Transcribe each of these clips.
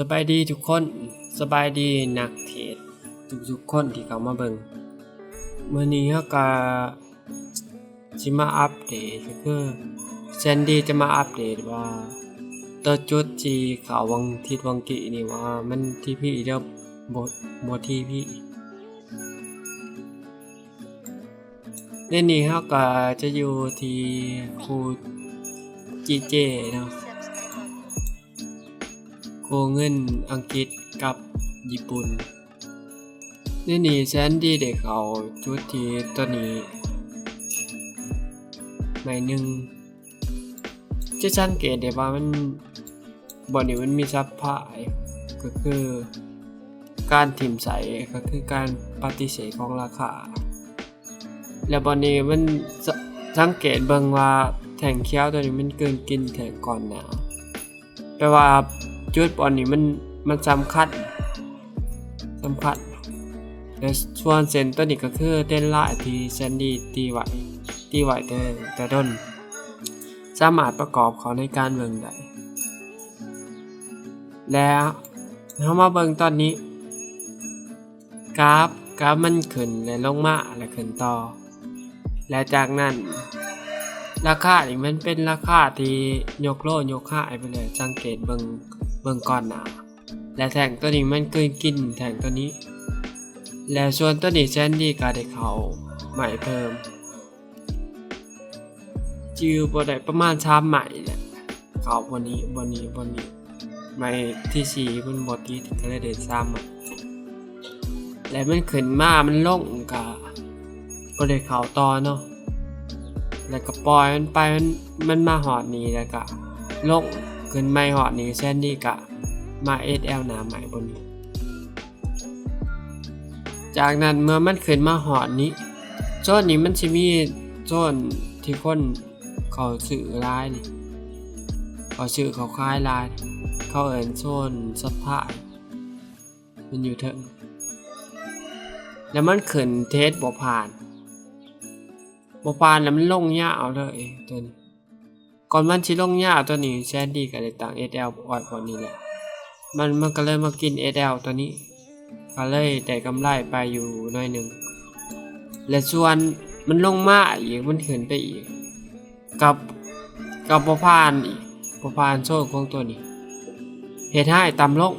สบายดีทุกคนสบายดีนักเทศทุกๆคนที่เข้ามาเบิ่งมื้อนี้เฮาก็สิมาอัปเดตก็คือแซนดี้จะมาอัปเดตว่าตัวจุดที่เขาวังทิศวังกินี่ว่ามันที่พี่เดียวบ่บ่ที่พี่ในนี้เฮาก็จะอยู่ที่ครูจีเจเนาะ โกเงินอังกฤษกับญี่ปุ่นนี่นี่แซนดี้เด็กเอาชุดที่ตัวนี้ใหม่หนึ่งจะสังเกตได้ว่ามันบอนี้มันมีซับพายก็คือการถิ่มใสก็คือการปฏิเสธของราคา แล้วบอนี้มันสังเกตเบิ่งว่าแถงเคี้ยวตัวนี้มันเกินกินแถงก่อนหนาแปลว่า จุดบอลนี่มันมันสำคัญสำคัญและส่วนเซนตัวนี้ก็คือเต้นละที่แซนดี้ตีไหวตีไหวแต่แต่ด้นสามารถประกอบเขาในการเบิ่งได้แล้วเรามาเบิ่งตอนนี้ กราฟกราฟมันขึ้นและลงมาและขึ้นต่อ และจากนั้น ราคานี่มันเป็นราคาที่ยกโลยกค่ายไปเลยสังเกตเบิ่ง เบิ่งก่อนหนาและแทงตัวนี้มันเกินกินแทงตัวนี้ และส่วนตัวนี้แซนดี้ก็ได้เขาใหม่เพิ่มจิวบ่ได้ประมาณชามใหม่แหละเขาบนนี้บนนี้บนนี้ใหม่ที่สี่มันบทที่ก็เลยได้ซ้ำอะและมันขึ้นมามันลงกะก็ได้เขาต่อเนาะแล้วก็ปล่อยมันไปมันมันมาหอดนี้แล้วก็ลง ขึ้นไม่หอดนี้แซนดี้กะมา SL หนาใหม่บนนี้ จากนั้นเมื่อมันขึ้นมาหอดนี้โซนนี้มันจะมีโซนที่คนเขาสื่อร้ายนี่เขาสื่อเขาคล้ายลาย เขาเอินโซนสัพพายมันอยู่เถิงแล้วมันขึ้นเทสบ่ผ่านบปานแล้วมันลงยาวเลยตัวนี้ ก่อนมันชิลงยาตัวนี้แซนดี้ก็เลยต่าง SL อ่อยกว่านี้แหละ มันมันก็เลยมากิน SL ตัวนี้ ก็เลยได้กำไรไปอยู่หน่อยหนึ่ง และส่วนมันลงมาอีกมันขึ้นไปอีก กับกับบพานอีกบพานโซ่ของตัวนี้เหตุให้ต่ำลง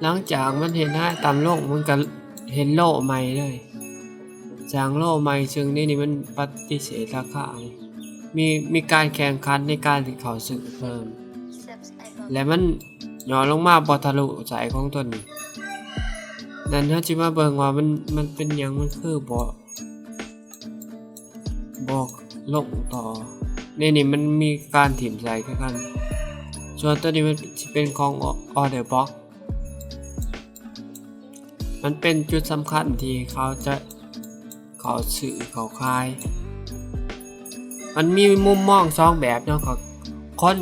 หลังจากมันเห็นให้ต่ำลงมันก็เห็นโลใหม่เลยจางโลไม่ซึ่งนี่นี่มันปฏิเสธราคานี่ มีมีการแข่งขันในการที่เขาซื้อเพิ่ม และมันย่อลงมาบอทะลุใจของตัวนี้นั่นถ้าจิมาเบิ่งว่ามันมันเป็นหยังมันคือบ่บอกลงต่อนี่นี่มันมีการถิ่มใจกันส่วนตัวนี้มันจะเป็นของออเดอร์บ็อกมันเป็นจุดสำคัญที่เขาจะเขาสื่อเขาคลาย มันมีมุมมองสองแบบเนาะก็คน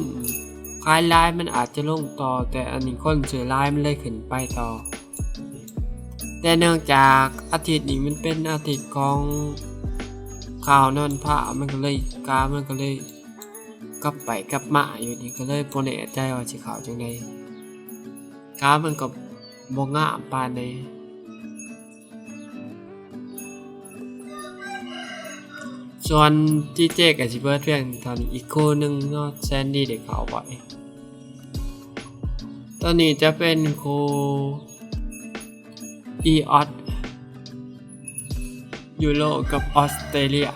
คลายลายมันอาจจะลงต่อ แต่อันนี้คนสื่อลายมันเลยขึ้นไปต่อ แต่เนื่องจากอาทิตย์นี้มันเป็นอาทิตย์ของข่าวนอนพระมันก็เลยกามันก็เลยกลับไปกลับมาอยู่นี่ก็เลยโปรเนใจว่าสิข่าวจังไดกามันก็บ่งามปานใด ส่วนที่เจ๊กับชิเบิร์ดเพียงตอนนี้อีกคู่หนึ่งเนาะแซนดี้เด็กขาบ่อยตอนนี้จะเป็นโคอีออสยูโรกับออสเตรเลีย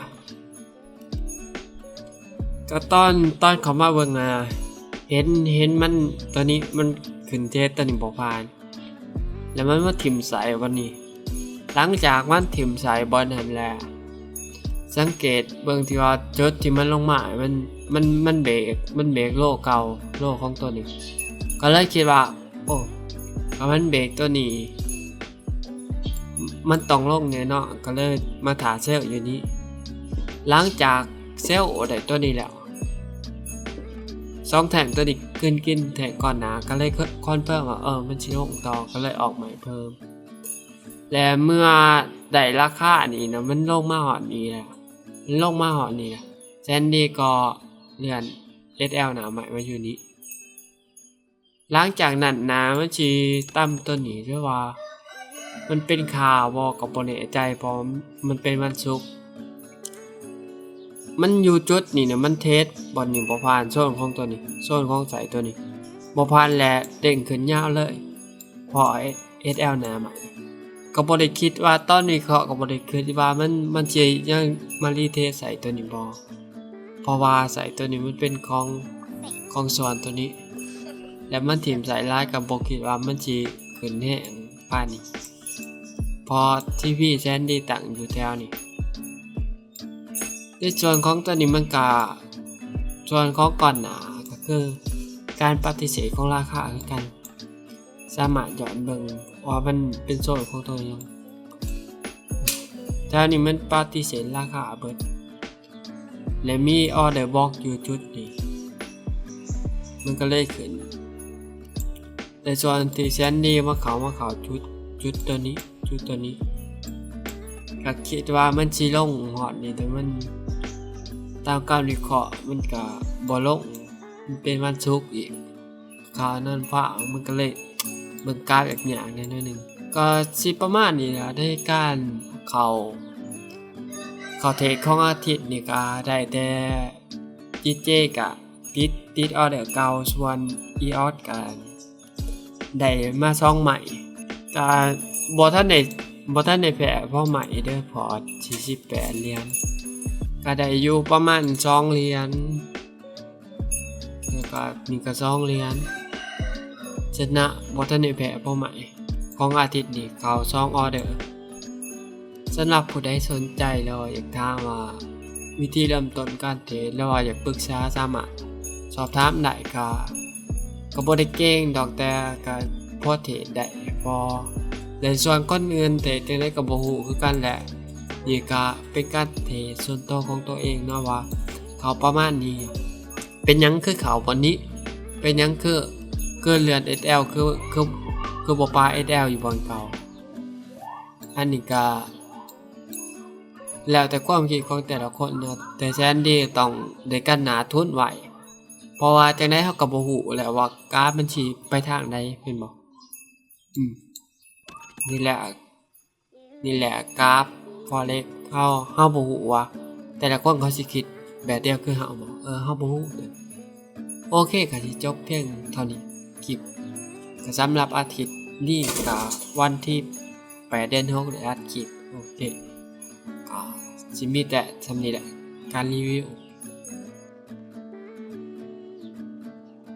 ก็ตอนตอนเขามาเบิ่งอะเห็นเห็นมันตอนนี้มันขึ้นเทสตอนนี้บอกผ่าน แล้วมันมาถิ่มสายวันนี้ หลังจากมันถิ่มสายบอลหันแล้ว สังเกตเบิ่งที่ว่าจุดที่มันลงมา มันมันมันเบรกมันเบรกโลเก่าโลของตัวนี้ ก็เลยคิดว่า โอ้ถ้ามันเบรกตัวนี้มันต้องลงเนี่ยเนาะก็เลยมาถาเซลล์อยู่นี้ หลังจากเซลล์ได้ตัวนี้แล้วสองแถงตัวนี้ขึ้นกินแถงก่อนหนาก็เลยคอนเพิ่มว่าเออมันชิลงต่อก็เลยออกใหม่เพิ่ม และเมื่อได้ราคานี้นะมันลงมาหอดนี้แล้ว ลงมาหอนี่นะแซนดี้ก็เลื่อน SL หนาใหม่มาอยู่นี้ หลังจากนั้นนะมันสิตั้มตัวหนีด้วยว่า มันเป็นข่าวบ่ก็บ่แน่ใจเพราะมันเป็นวันศุกร์มันอยู่จุดนี่เนี่ยมันเทสบอลนี่บ่ผ่านโซนของตัวนี้โซนของสายตัวนี้บ่ผ่านและเด้งขึ้นยาวเลย พอ SL หน้าใหม่ ก็บ่ได้คิดว่าตอนนี้เขาก็บ่ได้คิดว่ามันมันสิยังมารีเทสใส่ตัวนี้บ่เพราะว่าใส่ตัวนี้มันเป็นของของส่วนตัวนี้ และมันถิ่มสายลายกับบอกคิดว่ามันจีขึ้นแห้งผ่านนี่พอที่พี่แซนดี้ตั้งอยู่แถวนี่ในส่วนของตัวนี้มันกาส่วนของก่อนหนาก็คือการปฏิเสธของราคาคือนกัน สามารถย้อนเบิ่งว่ามันเป็นโซนของตัวเองแถวนี้มันปฏิเสธราคาเบิดและมีออเดอร์บอกอยู่จุดนี้ มันก็เลยขึ้น แต่ส่วนที่แซนดี้มาเขามาเขาจุดจุดตัวนี้จุดตัวนี้ก็คิดว่ามันสิลงหอดนี่แต่มันตามการวิเคราะห์มันก็บ่ลงมันเป็นวันศุกอีกขานั้นพระมันก็เลย เบิ่งกราฟแบบอย่างนิดนึงก็สิประมาณนี้ล่ะได้การเข้าเข้าเทคของอาทิตย์นี่ก็ได้แต่จีเจกะติดติดออเดอร์เก่าส่วนอีออสกันได้มาซองใหม่ก็บ่ทันได้บ่ทันได้แพ้พราะใหม่เด้อพอร์ต48เหรียญก็ได้อยู่ประมาณ2เหรียญแล้วก็นี่ก็2เหรียญ ชนะบ่ทันแพ้เพราะใหม่ของอาทิตย์นี้เขา2องออเดอร์สำหรับผู้ใดสนใจแล้วอยากถามว่า วิธีเริ่มต้นการเทรดแล้วว่าอยากปรึกษาสามารถสอบถามได้ก็ก็บ่ได้เก่งดอกแต่ก็พอเทรดได้พอในส่วนก้อนเงินเทรดจังได๋ก็บ่ฮู้คือกันแหละนี่ก็เป็นการเทรดส่วนตัวของตัวเองเนาะว่า เขาประมาณนี้ เป็นหยังคือเขาบนนี้ เป็นหยังคือ เกินเรือน SL คือคือคือบ่ปลา SL อยู่บนเก่า อันนี้ก็แล้วแต่ความคิดของแต่ละคนเนาะแต่แซนดี้ต้องได้กันหนาทุนไหวเพราะว่าจังได๋เฮาก็บ่ฮู้แหละว่ากราฟมันสิไปทางใดแม่นบ่อืมนี่แหละ นี่แหละกราฟ Forex เฮาเฮาบ่ฮู้ว่าแต่ละคนเขาสิคิดแบบเดียวคือเฮาบ่เออเฮาบ่ฮู้เด้อโอเคก็สิจบเพียงเท่านี้ คลิปสำหรับอาทิตย์นี้ก็วันที่8เดือน6ได้อัดคลิปโอเคอ่าจิมีแต่ทำนี้แหละการรีวิว